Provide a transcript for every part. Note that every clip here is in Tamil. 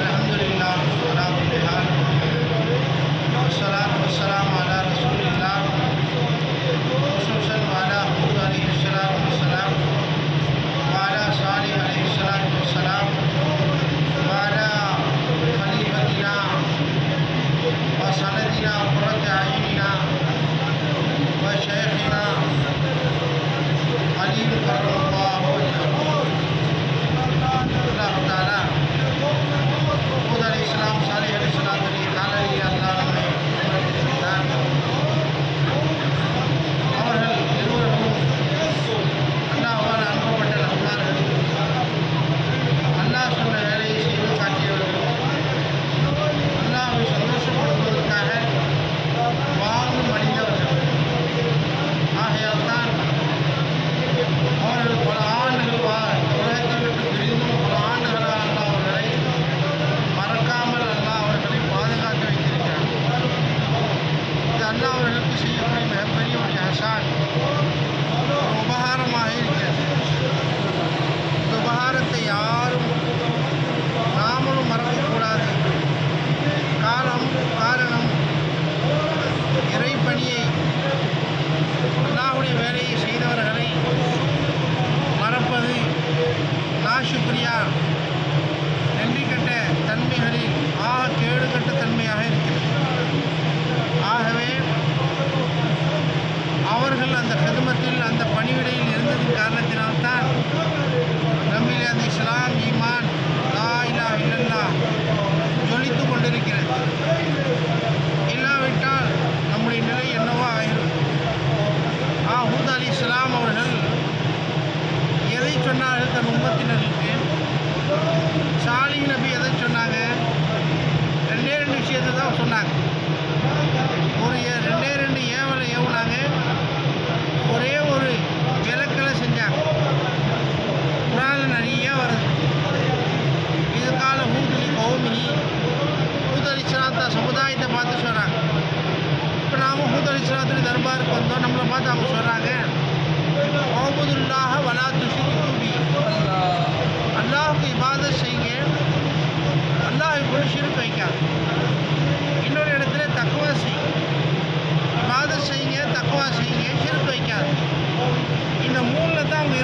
الحمد لله على كل حال والصلاة والسلام على رسول الله خصوصا وعلى هود عليه الصلاة والسلام وعلى صالح عليه الصلاة والسلام وعلى خليفتنا وسندنا وقرة أعيننا وشيخنا علي كرم இப்போ தர்பாருக்கு வந்தோம் நம்மளை பார்த்து அவங்க சொல்கிறாங்க ஓபுதுல்லாஹ வலா துஷி கூபி அல்லாஹுக்கு இபாதத் செய்யுங்க. அல்லாஹை கொண்டு ஷிர்க் வைக்காது. இன்னொரு இடத்துல தக்குவா செய்யுங்க. இபாதத் செய்யுங்க தக்குவா செய்யுங்க சிறுக்கு வைக்காது. இந்த மூணில் தான் அவங்க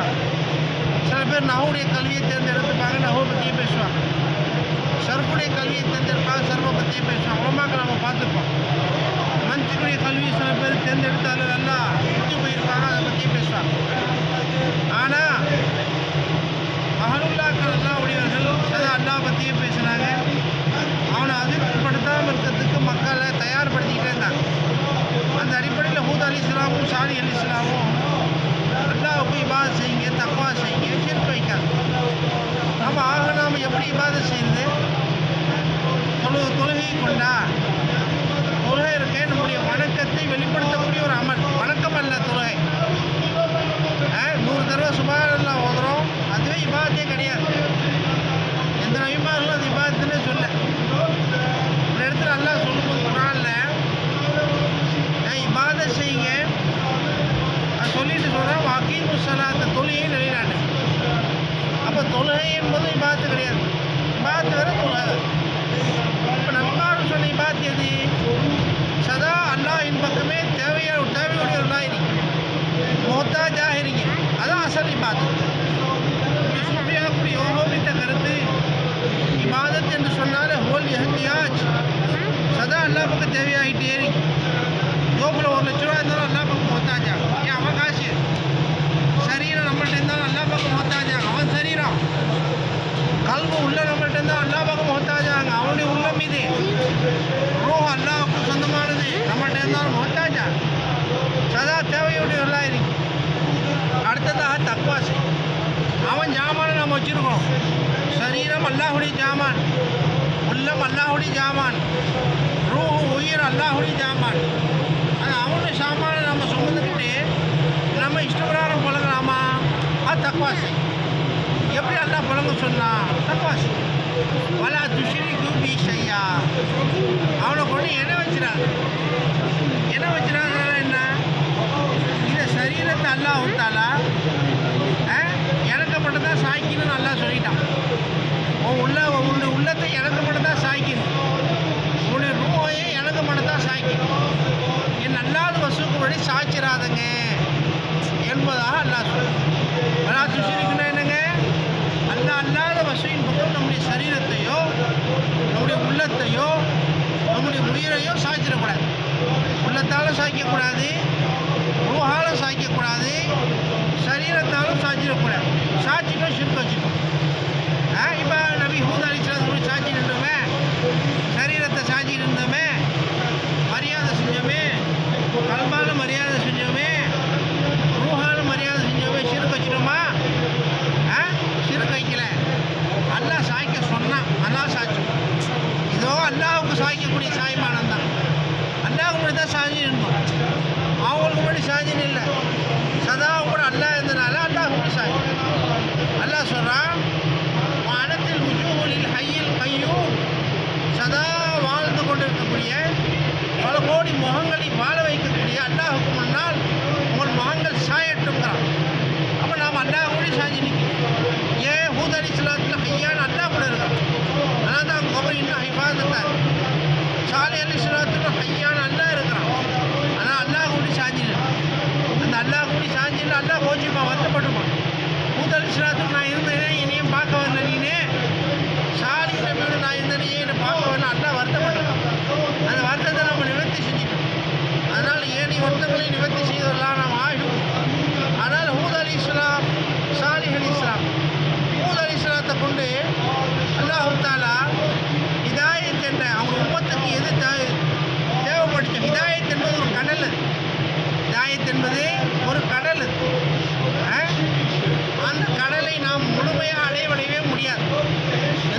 साहब नाहूड़े कलवी तेरे पाक नाहू बच्चे पेशवा शरफुड़े कलवी तेरे पाक शर्मा बच्चे पेशवा उमा ग्राम पातप मंचुड़े कलवी साहब तेरे तालूल इक्की पैर पाक बच्चे पेशवा தொழுகை கொண்டா இருக்கே நம்முடைய வணக்கத்தை வெளிப்படுத்தக்கூடிய ஒரு அமல் வணக்கம் அல்ல தொழுகை ஆ, நூறு தடவை சுபாரெல்லாம் ஓதுறோம். அதுவே இபாதத்தே கிடையாது. எந்த நபிமார்களும் அது இபாதத்துன்னு சொல்ல. ஒரு இடத்துல அல்லாஹ் சொல்லும்போது குரானில் செய்யுங்க. நான் சொல்லிட்டு சொல்கிறேன் வாக்கீல் முசலாத்த தொழுகையை நிலைநாட்டு. அப்போ தொழுகை என்பது இபாத்து கிடையாது. இபாத்து வேறு தொழுகை. இப்போ சொல்லி சொன்ன இபாத்து எது சதா அல்லாஹின் பக்கமே தேவையா தேவையுடையவர்களாக இருங்க மொத்தாஜாக இருங்க அதான் அசல் இபாதத் இப்படி சுஃபியாக்குடைய யோகோபித்த கருத்து. இபாதத் என்று சொன்னாலே ஹோல் எஹ்தியாஜ் சதா அல்லா பக்கம் தேவையாகிட்டே இருக்கு ஜோப்பில் ஒரு லட்ச ரூபா இருந்தாலும் அல்லா பக்கம் மொத்தாஜா ஏன் அவன் காசு சரீரம் நம்மள்ட்ட இருந்தாலும் அல்லா பக்கம் மொத்தாஜா அவன் சரீரம் கல்வி உள்ள நம்மள்ட்ட இருந்தால் அல்லா பக்கம் மொத்தாஜாங்க அவனுடைய உள்ளம் இது ரூஹ் அல்லாவுக்கு சொந்தமானது நம்மள்ட்ட இருந்தாலும் மொத்தாஜா சதா தேவையுடையவர்களாக இருக்கு அடுத்ததாக தக்வாசி அவன் ஜாமான நம்ம வச்சுருக்கோம் சரீரம் அல்லாஹுடைய ஜாமான் உள்ளம் அல்லாஹுடைய ஜாமான் ரூஹு உயிர் அல்லாஹுடைய ஜாமான் அது அவனுடைய சாமானை நம்ம சுமந்துக்கிட்டு நம்ம இஷ்டப்பிரகாரம் பழகலாமா அது தக்குவாசி எப்படி அல்லா பழங்க சொன்னா தக்குவாசி வலா துஷிரி கூபி செய்யா அவனை கொண்டு என்ன வச்சிடாது என்ன வச்சிடாதனால என்ன இந்த சரீரத்தை அல்லாஹ் ஊத்தாலா மட்டும்தான் சாய்க்கணும்னு நல்லா சொல்லிட்டான். உன் உள்ள உன்னுடைய உள்ளத்தை எனக்கு மட்டும் தான் சாய்க்கணும். உன்னுடைய ரூஹையை எனக்கு மட்டும் தான் சாய்க்கணும். என் அல்லாத வசூக்கு வழி சாய்ச்சிடாதங்க என்பதாக அல்லா சொல்லும் அல்லா துஷிருக்குன்னா என்னங்க? அல்லா அல்லாத வசுவின் பக்கம் நம்முடைய சரீரத்தையோ நம்முடைய உள்ளத்தையோ நம்முடைய உயிரையோ சாய்ச்சிடக்கூடாது. உள்ளத்தாலும் சாய்க்கக்கூடாது ரூஹாலும் சாய்க்கக்கூடாது சரீரத்தாலும் சாய்ச்சிடக்கூடாது. ছিল শুদ্ধ ছিল হ্যাঁ এবার নবী হুদ আলী சாலி அலி அல்லா இருக்கிறான். ஆனால் அல்லாஹ் கூடி சாஞ்சி அந்த அல்லாஹ் கூடி சாஞ்சி அல்லா அல்லாஹ் கோச்சிப்பா வருத்தப்பட்டுமா ஹூத் நான் இருந்தேனே என்னையும் பார்க்க வரல நீனே சாலி நான் இருந்தேனே என்னை பார்க்க வரல அல்லா வருத்தப்பட்டான். அந்த வருத்தத்தை நம்ம நிவர்த்தி செஞ்சிட்டோம் அதனால் ஏனி வருத்தங்களையும் நிவர்த்தி செய்ததெல்லாம் நாம் ஆகும் ஆனால் ஹூத் அலி இஸ்லாம் சாலிஹ் அலி இஸ்லாம் ஹூத் அலி இஸ்லாத்தை கொண்டு அல்லாஹு தாலா ஹிதாயத் என்ற அவங்க உம்மத்துக்கு எது தே- தேவைப்பட்டுச்சு ஹிதாயத் என்பது ஒரு கடல் அது ஹிதாயத் என்பது ஒரு கடல் அது ஆ? அந்த கடலை நாம் முழுமையாக அடையவடையவே முடியாது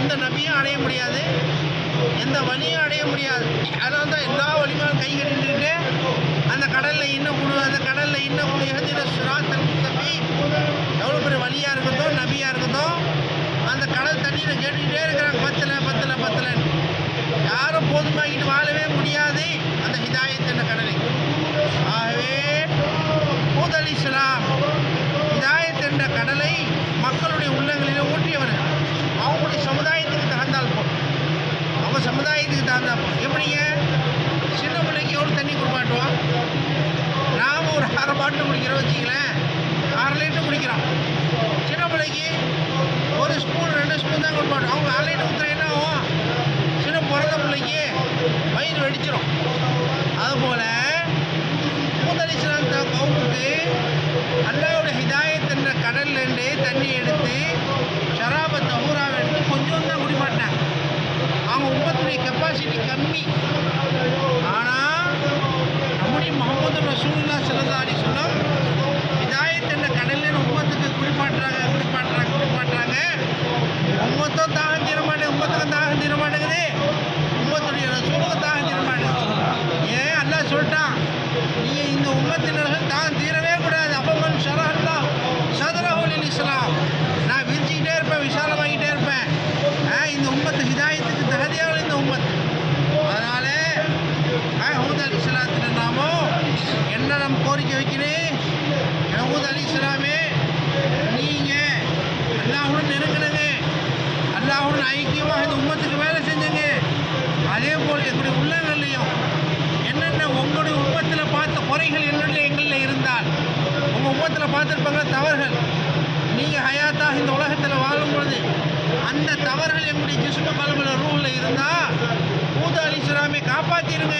எந்த நபியும் அடைய முடியாது. எந்த வழியும் அடைய முடியாது. அதனால தான் எல்லா வழியும் கை கட்டிட்டு அந்த கடலில் இன்னும் குழு அந்த கடலில் இன்னும் குழு எழுதின சுராத்தல் தம்பி எவ்வளோ பெரிய வழியாக இருக்கிறதோ நபியாக இருக்குதோ அந்த கடல் தண்ணியில் கேட்டுக்கிட்டே இருக்கிறாங்க. பத்தலை பத்தலை பத்தில் யாரும் போதுமாக்கிட்டு வாழவே முடியாது. அந்த ஹிதாயத் என்ற கடலை ஆகவே ஹூத் அலி இஸ்லாம் ஹிதாயத் என்ற கடலை மக்களுடைய உள்ளங்களிலே ஊற்றியவர்கள் அவங்களுடைய சமுதாயத்துக்கு தகுந்தால் போல் அவங்க சமுதாயத்துக்கு தகுந்தால் போல் எப்படிங்க சின்ன பிள்ளைக்கு எவ்வளோ தண்ணி குடிப்பாட்டுவான் நாம் ஒரு அரை பாட்டில் குடிக்கிறோம் வச்சிங்களேன் அரை லிட்டர் குடிக்கிறோம் சின்ன பிள்ளைக்கு ஒரு ஸ்பூன் ரெண்டு ஸ்பூன் தான் கொடுப்பாங்க. அவங்க அரை ஊற்றுற என்ன ஆகும்? சின்ன பிறந்த பிள்ளைக்கு வயிறு வெடிச்சிடும் அதுபோல் மூதலிஸ்லாம் கவுமுக்கு அல்லாவுடைய ஹிதாயத் என்ற கடல்லேருந்து தண்ணி எடுத்து ஷராபை தஹூராவை எடுத்து கொஞ்சம் தான் குடிமாட்டாங்க அவங்க உம்மத்துடைய கெப்பாசிட்டி கம்மி. ஆனால் நம்முடைய முகமது ரசூல்லா ஸல்லல்லாஹு அலைஹி வஸல்லம் ஹிதாயத் என்ற கடல்ல உம்மத்துக்கு குளிப்பாட்டுறாங்க குளிப்பாட்டுறாங்க குளிப்பாட்டுறாங்க உம்மத்தும் தாகம் தீர உம்மத்துக்கும் தாகம் தீரமாட்டேங்குது உம்மத்துடைய சூழலும் தாகம் தீரமாட்டேங்குது ஏன்? அல்லாஹ் சொல்லிட்டான் நீங்கள் இந்த உம்மத்தினர் தாகம் தீரவே கூடாது அப்பமன் ஷரஹல்லா சதரஹுலில் இஸ்லாம் நான் விரிச்சுக்கிட்டே இருப்பேன் விசாலமாகிட்டே இருப்பேன் ஆ, இந்த உம்மத்து ஹிதாயத்துக்கு தகுதியான இந்த உம்மத்து அதனால ஹூத் அலி இஸ்லாத்தில் நாமோ என்ன நம்ம கோரிக்கை வைக்கிறேன் ஹூத் அலி இஸ்லாமே நீங்கள் அல்லாஹுடன் நெருங்கினங்க அல்லாஹுடன் ஐக்கியமாக இந்த உம்மத்துக்கு வேலை செஞ்சங்க அதே போல் எங்களுடைய உள்ளங்கள்லையும் என்னென்ன உங்களுடைய உம்மத்தில் பார்த்த குறைகள் என்னென்ன எங்களில் இருந்தால் உங்கள் உம்மத்தில் பார்த்துருப்பாங்க தவறுகள்? நீங்கள் ஹயாத்தாக இந்த உலகத்தில் வாழும் பொழுது அந்த தவறுகள் எங்களுடைய ஜிஸ்ம கலமில் ரூலில் இருந்தால் பூத அலி இஸ்லாமை காப்பாற்றிடுங்க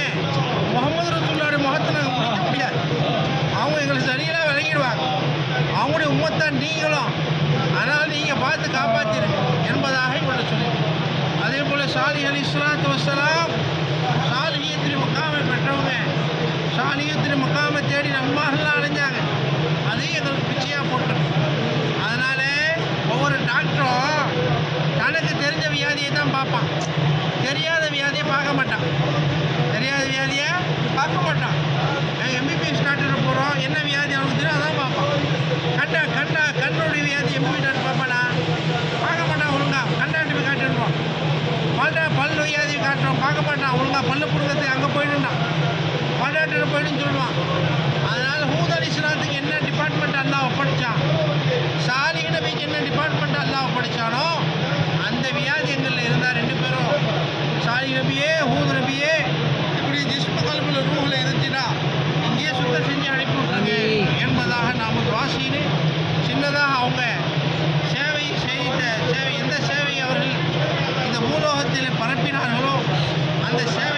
முகமது ரசூல்லோட முகத்தை நாங்கள் முடிக்க முடியாது. அவங்க எங்களை சரியாக விளங்கிடுவாங்க. அவங்களுடைய உம்மத்தான் நீங்களும் அதனால் நீங்கள் பார்த்து காப்பாற்றிடுங்க என்பதாக இவங்களை சொல்லி அதே போல் சாலி அலி இஸ்லாத்து வசலாம் சாலியத்திரி முக்காமை பெற்றவங்க. சாலியத்திரி முக்காமை தேடி நன்மாகலாம் அடைஞ்சாங்க அதையும் எங்களுக்கு பிச்சையாக போட்டிருக்கு. அதனால் ஒவ்வொரு டாக்டரும் தனக்கு தெரிஞ்ச வியாதியை தான் பார்ப்பான். தெரியாத வியாதியை பார்க்க மாட்டான். தெரியாத வியாதியை பார்க்க மாட்டான். எம்பிபிஎஸ் டாக்டர் போகிறோம் என்ன வியாதி அவனுக்கு தெரியும் அதான் பார்ப்பான். கண்ட கண்ட டாக்டர் பார்ப்பானா பார்க்க மாட்டான் ஒழுங்கா. கண்டாண்டு போய் காட்டுருப்போம் பல்ல பல் வியாதி காட்டுறோம். பார்க்க மாட்டான் ஒழுங்கா. பல்லு பிடுங்கிறதுக்கு அங்கே போயிடுண்டான் பல்லாட்டில் போயிடுன்னு சொல்லுவான். அதனால் ஹூதர் இஸ்லாத்துக்கு என்ன டிபார்ட்மெண்ட் அல்லாஹ் ஒப்படைச்சான்? சாலிஹ் நபிக்கு என்ன டிபார்ட்மெண்ட் அல்லாஹ் ஒப்படைச்சானோ அந்த வியாதி எங்களில் இருந்தால் ரெண்டு பேரும். சாலிஹ் நபியே ஹூத் நபியே இப்படி ஜிஸ்ம கல்பில் ரூஹில் இருந்துச்சுன்னா இங்கேயே சுத்தம் செஞ்சு அனுப்பி விட்ருங்க என்பதாக நாம் துவாசின்னு சின்னதாக அவங்க பூலோகத்தில் பரப்பினார்களோ அந்த சேவை